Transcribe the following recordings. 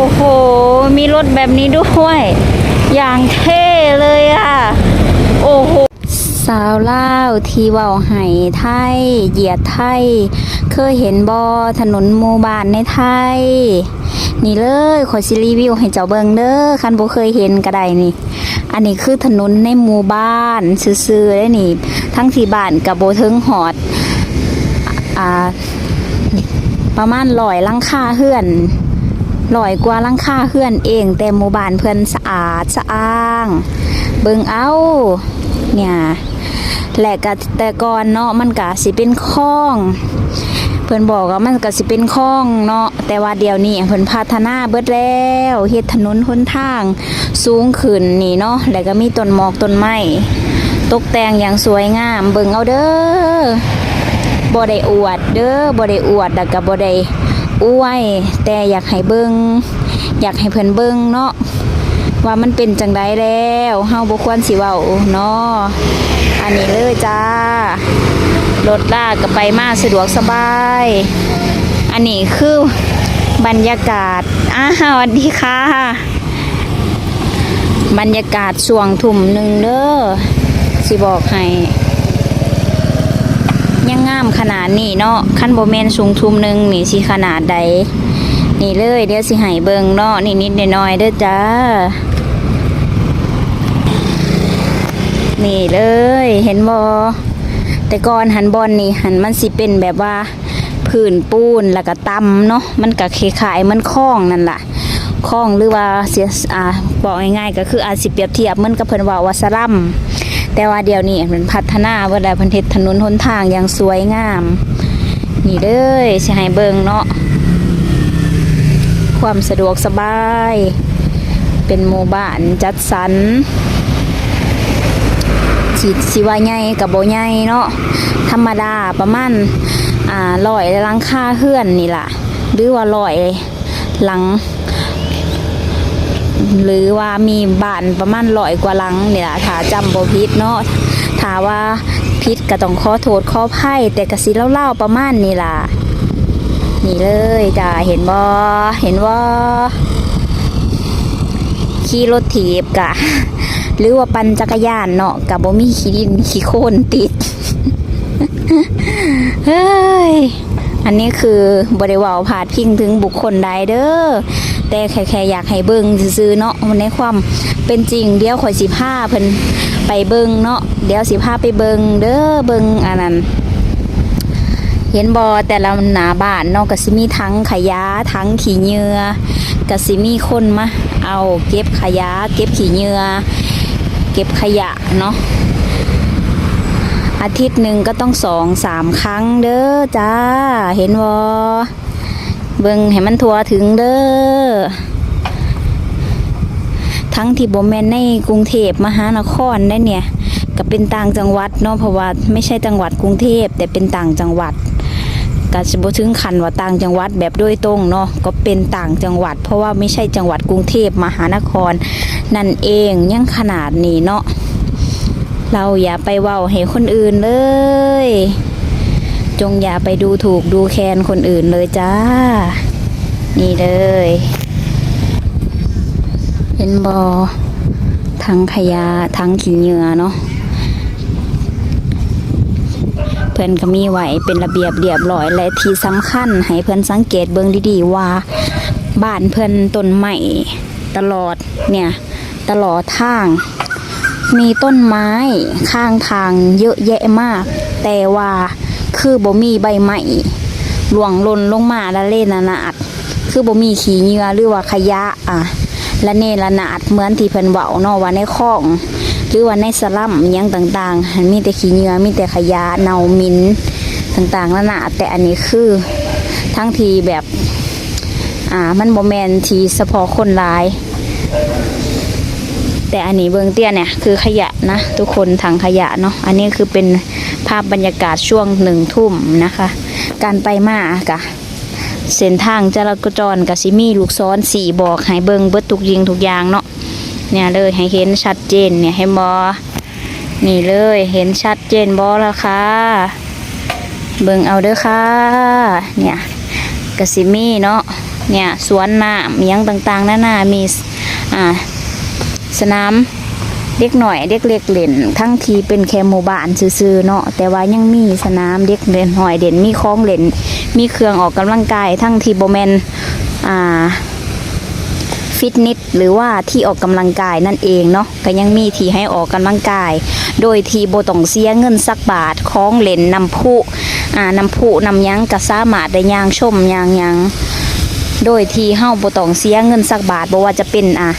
อ้โห มีรถแบบนี้ด้วย อย่างเท่เลยอะ โอ้โห สาวเล่าที่เว้าไห้ไทย เหยียดไทย เคยเห็นบอถนนมูบานในไทย นี่เลยขอสิรีวิวให้เจ้าเบิงเด้อคันบ่เคยเห็นก็ได้นี่ อันนี้คือถนนในหมู่บ้านซื่อๆได้นี่ ทั้งที่บ้านกับโบเทิงหอด อ่าประมาณลอยลังคาเฮือน ลอยกว่าลังคาเฮือนเอง แต่หมู่บ้านเพิ่อนสะอาดสะอ้าง เบิ่งเอาเนี่ยและก็แต่ก่อนเนาะมันก็สิเป็นคลอง เพิ่อนบอกว่ามันก็สิเป็นคลองเนาะแต่ว่าเดี๋ยวนี้เพิ่อนพัฒนาเบิดแล้วเฮ็ดถนนหนทางสูงขึ้นนี่เนาะแล้วก็มีต้นหมอกต้นไม้ตกแต่งอย่างสวยงามเบิ่งเอาเด้อบ่ได้อวดเด้อบ่ได้อวดแล้วก็บ่ได้ อวยแต่อยากให้เบิ่งอยากให้เพิ่นเบิ่งเนาะว่ามันเป็นจังไดแล้วเฮาบ่ควรสิเว้าเนาะอันนี้เลยจ้ารถลากก็ไปมาสะดวกสบาย อันนี้คือบรรยากาศอ้าวสวัสดีค่ะ บรรยากาศช่วงทุ่มหนึ่งเด้อสิบอกให้ ยังงามขนาดนี้เนาะขั้นโบแมนสูงทุ่มหนึ่งนี่สิขนาดใดนี่เลยเดี๋ยวสิให้เบิงเนาะนี่นิดหน่อยๆเด้อจ้า นี่เลยเห็นบอแต่ก่อนหันบอลนี่หันมันสิเป็นแบบว่าพื้นปูนแล้วก็ตำเนาะมันก็คล้ายๆมันคล้องนั่นแหละคล้องหรือว่าเสียอ่าบอกง่ายๆก็คืออาจสิเปรียบเทียบมันกับเพิ่นว่าว่าสลัม แต่ว่าเดี๋ยวนี้มันพัฒนาเวลาพิ่นเฮ็ดถนนหนทางอย่างสวยงาม นี่เด้อสิให้เบิงเนาะความสะดวกสบาย เป็นหมู่บ้านจัดสรรสิสิว่าใหญ่กับโบใหญ่เนาะธรรมดาประมาณอ่าลอยลังคาเฮือนนี่ล่ะ หรือว่าลอยหลัง หรือว่ามีบ้านประมาณลอยกว่าหลังนี่ล่ะถ้าจำบ่ผิดเนาะถ้าว่าผิดก็ต้องขอโทษขออภัยแต่กะสิเล่าๆประมาณนี่ล่ะนี่เลยจ้าเห็นบ่เห็นว่าขี่รถถีบกะ หรือว่าปั่นจักรยานเนาะกับบ่มีขี้ดินขี้โคลนติดเฮ้ยอันนี้คือบริวารพาดพิงถึงบุคคลใดเด้อ แต่แค่แค่อยากให้เบิ่งซื่อเนาะมันในความเป็นจริงเดี๋ยวข่อยสิพาเพิ่นไปเบิ่งเนาะเดี๋ยวสิพาไปเบิ่งเด้อเบิ่งอันนั้นเห็นบอแต่ละหนาบ้านเนาะก็สิมีทั้งขยะทั้งขี้เหงื่อก็สิมีคนมาเอาเก็บขยะเก็บขี้เหงื่อเก็บขยะเนาะอาทิตย์หนึ่งก็ต้องสองสามครั้งเด้อจ้า เห็นบอ เบิ่งให้มันทัวถึงเด้อ ทั้งที่บ่แม่นในกรุงเทพมหานครได้เนี่ยก็เป็นต่างจังหวัดเนาะเพราะว่าไม่ใช่จังหวัดกรุงเทพแต่เป็นต่างจังหวัดก็จะบ่ถึงขันว่าต่างจังหวัดแบบโดยตรงเนาะก็เป็นต่างจังหวัด เพราะว่าไม่ใช่จังหวัดกรุงเทพมหานคร นั่นเองยังขนาดนี้เนาะเราอย่าไปเว้าให้คนอื่นเลย จงอย่าไปดูถูกดูแคลนคนอื่นเลยจ้า นี่เลยเห็นบอทั้งขยะทั้งขี้เหงื่อเนาะเพื่อนก็มีไว้เป็นระเบียบเรียบร้อยและที่สำคัญให้เพื่อนสังเกตเบิ่งดีๆว่าบ้านเพื่อนต้นไม้ตลอดเนี่ยตลอดทาง มีต้นไม้ข้างทางเยอะแยะมาก แต่ว่า คือบ่มีใบไม้หลวงลนลงมาละเล่นนานาดคือบ่มีขี้เหงื่อหรือว่าขยะอะและเนระนาดเหมือนที่เพิ่นเว้าเนาะว่าในคลอง หรือว่าในสลัมยังต่างๆหันมีแต่ขี้เหงื่อมีแต่ขยะเน่าหมินต่างๆละนาดแต่อันนี้คือทั้งทีแบบ อ่า มันบ่แมนทีเฉพาะคนหลาย แต่อันนี้เบื้องเตี้ยเนี่ยคือขยะนะ ทุกคนถังขยะเนาะอันนี้คือเป็น ภาพบรรยากาศช่วงหนึ่งทุ่มนะคะ การไปมากะเส้นทางจราจรกับซิมี่ลูกซ้อนสี่บอกให้เบิงเบิดทุกยิงทุกอย่างเนาะเนี่ยเลยให้เห็นชัดเจนเนี่ยให้บอนี่เลยเห็นชัดเจนบอแล้วค่ะ เบิงเอาเด้อค่ะ เนี่ยกสิมี่เนาะเนี่ยสวนน้ำมียงต่างๆนานามีอ่าสนาม เด็กหน่อยเด็กเล็กเล่นทั้งทีเป็นแค่หมู่บ้านซื่อๆเนาะแต่ว่ายังมีสนามเด็กเล่นหอยเด่นมีคลองเล่น มีเครื่องออกกำลังกายทั้งทีโบแมนอ่าฟิตเนสหรือว่าที่ออกกำลังกายนั่นเองเนาะก็ยังมีที่ให้ออกกำลังกาย โดยที่โบต้องเสียเงินสักบาทของเล่นนำพุอ่านำพุนำหยังก็สามารถได้ยางชมยางยังโดยที่เฮาโบต้องเสียเงินสักบาทบ่ว่าจะเป็นอะ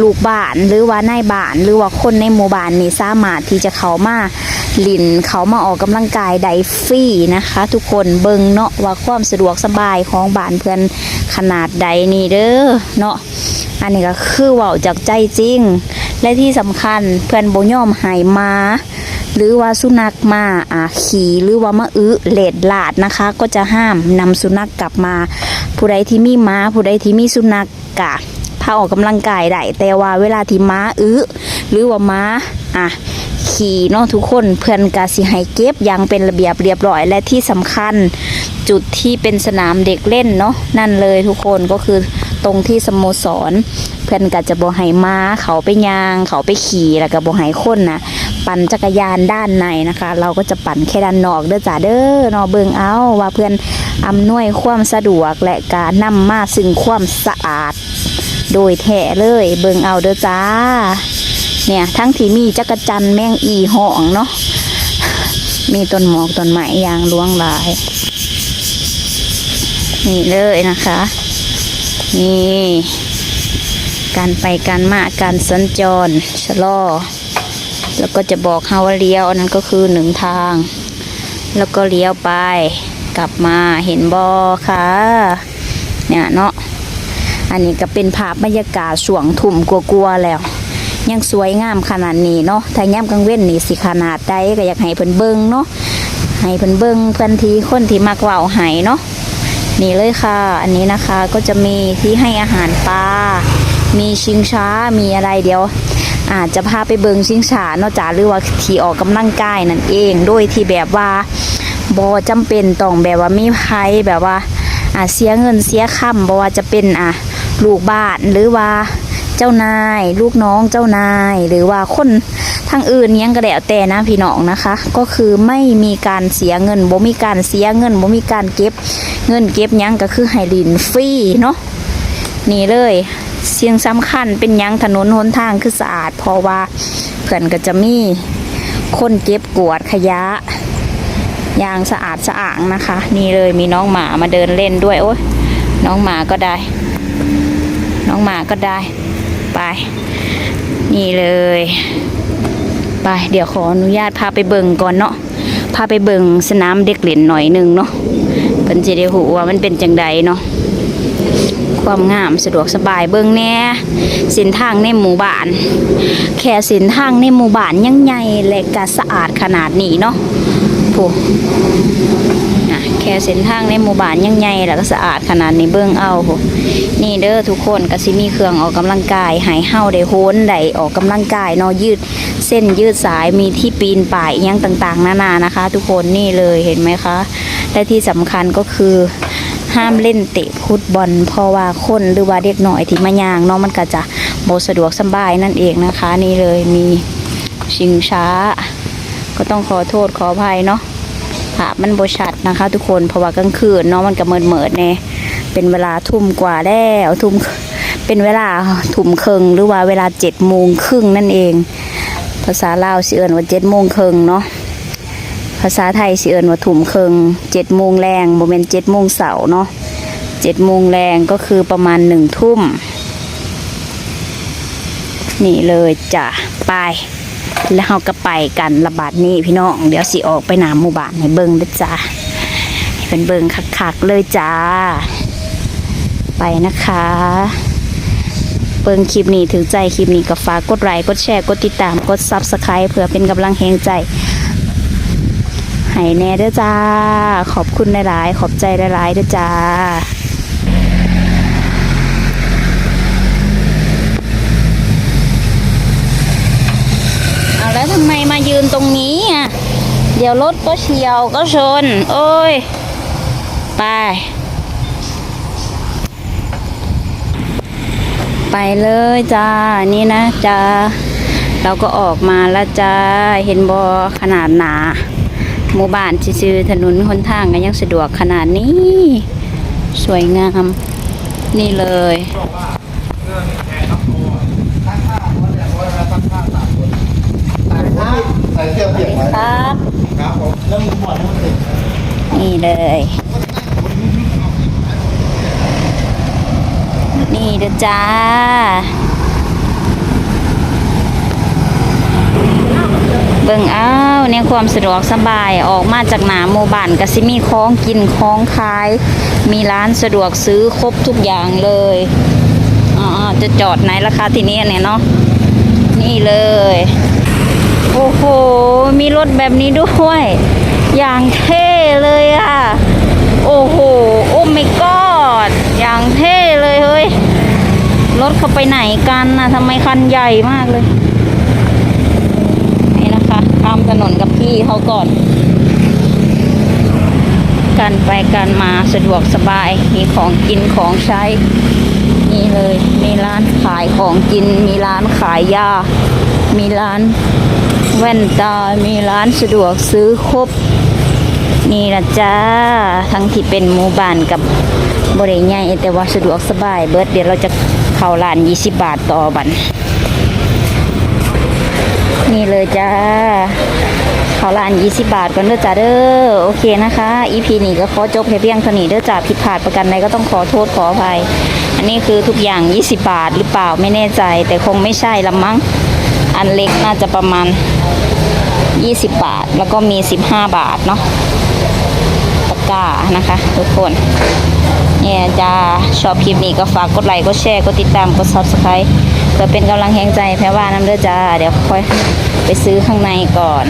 ลูกบ้านหรือว่านายบ้านหรือว่าคนในหมู่บ้านนี่สามารถที่จะเข้ามาลินเขามาออกกำลังกายได้ฟรีนะคะ ทุกคนเบิ่งเนาะว่าความสะดวกสบายของบ้านเพื่อนขนาดใดนี่เด้อเนาะอันนี้ก็คือว้าจากใจจริง และที่สำคัญเพื่อนบ่ยอมหายมาหรือว่าสุนัขมาอ่าขี่หรือว่ามาอื้อเลดลาดนะคะ ก็จะห้ามนำสุนัขกลับมา ผู้ใดที่มีม้าผู้ใดที่มีสุนัขกะ พาออกกำลังกายได้แต่ว่าเวลาที่ม้าอื้อหรือว่าม้าอะขี่เนาะทุกคนเพื่อนกาสิให้เก็บอย่างเป็นระเบียบเรียบร้อยและที่สำคัญจุดที่เป็นสนามเด็กเล่นเนาะนั่นเลยทุกคนก็คือตรงที่สโมสร เพื่อนก็จะบ่ให้ม้าเขาไปยาง เขาไปขี่แล้วก็บ่ให้คนนะปั่นจักรยานด้านในนะคะ เราก็จะปั่นแค่ด้านนอกเด้อจ้าเด้อเนอเบิงเอาว่าเพื่อนอำนวยความสะดวกและการนำมาซึ่งความสะอาด โดยแท้เลยเบิงเอาเด้อจ้า เนี่ยทั้งที่มีจักรจันแมงอีหองเนาะมีต้นหมอกต้นไม้ยางหลวงหลาย นี่เลยนะคะ นี่การไปการมาการสัญจรชะลอ แล้วก็จะบอกเฮาว่าเลี้ยวอันนั้นก็คือหนึ่งทาง แล้วก็เลี้ยวไปกลับมาเห็นบอค่ะ เนี่ยเนาะ อันนี้ก็เป็นภาพบรรยากาศช่วงทุ่มกลัวๆแล้ว ยังสวยงามขนาดนี้เนาะถ้าย่ำกลางเว้นนี่สิขนาดใดก็อยากให้เพิ่นเบิ่งเนาะให้เพิ่นเบิ่งเพื่อนทีคนที่มักว้าให้เนาะนี่เลยค่ะ อันนี้นะคะก็จะมีที่ให้อาหารปลา มีชิงช้า มีอะไรเดี๋ยว อาจจะพาไปเบิงชิงช้านอกจากหรือว่าที่ออกกำลังกายนั่นเอง โดยที่แบบว่าบอจำเป็นต้องแบบว่ามีไพ่แบบว่าอาเสียเงินเสียคำบอว่าจะเป็นอะ ลูกบ้านหรือว่าเจ้านาย ลูกน้องเจ้านาย หรือว่าคนทางอื่นยังก็แล้วแต่นะพี่น้องนะคะ ก็คือไม่มีการเสียเงินบ่มีการเสียเงินบ่มีการเก็บ เงินเก็บยังก็คือให้ลินฟรีเนาะนี่เลยเสียงสำคัญเป็นยังถนนหนทางคือสะอาด เพราะว่าเพื่อนก็จะมีคนเก็บกวาดขยะยางสะอาดสะอาดนะคะ นี่เลยมีน้องหมามาเดินเล่นด้วยโอ้ยน้องหมาก็ได้ น้องหมาก็ได้ ไป นี่เลย ไปเดี๋ยวขออนุญาตพาไปเบิ่งก่อนเนาะพาไปเบิ่งสนามเด็กเล่นหน่อยหนึงเนาะเพิ่นสิได้หูว่ามันเป็นจังใดเนาะความงามสะดวกสบายเบิ่งแน่เส้นทางในหมู่บ้าน แค่เส้นทางในหมู่บ้านยังใหญ่และก็สะอาดขนาดนี้เนาะ ผู้นะแค่เส้นทางในหมู่บ้านยังใหญ่แล้วก็สะอาดขนาดนี้เบิ่งเอาผู้นี่เด้อทุกคนก็สิมีเครื่องออกกำลังกายให้เฮาได้โหนได้ออกกำลังกายนาะยืด เส้นยืดสายมีที่ปีนป่ายยังต่างๆนานานะคะ ทุกคนนี่เลยเห็นไหมคะและที่สำคัญก็คือห้ามเล่นเตะฟุตบอล เพราะว่าคนหรือว่าเด็กหน่อยที่มายางเนาะมันก็จะโบสะดวกสบายนั่นเองนะคะ นี่เลยมีชิงช้า ก็ต้องขอโทษขออภัยเนาะภาพมันบชัดนะคะ ทุกคนเพราะว่ากลางคืนเนาะมันก็เมิดเมิดๆแน่เป็นเวลาทุ่มกว่าแล้วทุ่มเป็นเวลาทุ่มครึ่งหรือว่าเวลาเจ็ดโมงครึ่งนั่นเอง ภาษาลาวสิเอินว่าเจ็ดโมงครึ่งเนาะภาษาไทยสิเอิญว่าถุ่มเคิงเจ็ดโมงแรงโมเมนเจ็ดโมงเสาเนาะเจ็ดโมงแรงก็คือประมาณหนึ่งทุ่มนี่เลยจ้ะไป แล้วเราก็ไปกันระบาดนี้พี่น้อง เดี๋ยวสิออกไปหนาหมู่บ้านให้เบิงเด้อจ้าเป็นเบิงคักๆเลยจ้า ไปนะคะ เบิ่งคลิปนี้ถึงใจคลิปนี้ก็ฝากกดไลค์กดแชร์กดติดตามกดซับสไคร b ์เพื่อเป็นกำลังแห่งใจให้แน่เด้อจ้า ขอบคุณหลายๆขอบใจหลายๆเด้อจ้า เอาแล้วทำไมมายืนตรงนี้อะ เดี๋ยวรถก็เฉียวก็ชน โอ้ย ไป ไปเลยจ้า นี่นะจ้า เราก็ออกมาแล้วจ้า เห็นบอขนาดหนาหมู่บ้านซื่อถนนหนทางก็ยังสะดวกขนาดนี้ สวยงาม นี่เลย ใส่เสื้อเปียกไว้ครับ ครับผมแล้วมึงหมดมันติดนี่เลย นี่เด้อจ้าเบิ่งอ้าวในความสะดวกสบายออกมาจากหนาหมู่บ้านก็สิมีของกินของขาย มีร้านสะดวกซื้อครบทุกอย่างเลยอ๋อจะจอดไหนราคาที่นี่เนี่ยเนาะนี่เลย โอ้โห มีรถแบบนี้ด้วย อย่างเท่เลยอะ โอ้โห โอ้ไม่กอด อย่างเท่เลยเฮ้ย รถเขาไปไหนกันนะทำไมคันใหญ่มากเลย นี่นะคะข้ามถนนกับพี่เขาก่อน กันไปกันมาสะดวกสบาย มีของกินของใช้ นี่เลย มีร้านขายของกิน มีร้านขายยา มีร้าน แว่นตา มีร้านสะดวกซื้อครบ นี่ละจ้า ทั้งที่เป็นหมู่บ้านกับบริใหญ่แต่ว่าสะดวกสบาย เบิร์ดเดี๋ยวเราจะเข้าร้าน 20 บาทต่อบัน นี่เลยจ้า เข้าร้าน 20 บาทก่อนเด้อจ้าเด้อ โอเคนะคะ EP นี้ก็ขอจบแค่เพียงเท่านี้เด้อจ้าผิดพลาดประกันใดก็ต้องขอโทษขออภัย อันนี้คือทุกอย่าง 20 บาทหรือเปล่าไม่แน่ใจ แต่คงไม่ใช่ละมั้ง อันเล็กน่าจะประมาณ 20 บาท แล้วก็มี 15 บาทเนาะตะกร้านะคะ ทุกคนเนี่ยจ้าชอบคลิปนี้ก็ฝากกดไลค์กดแชร์กดติดตามกด subscribe เพื่อเป็นกำลังแห่งใจแพ้ว่าน้ำเด้อจ้า เดี๋ยวค่อยไปซื้อข้างในก่อน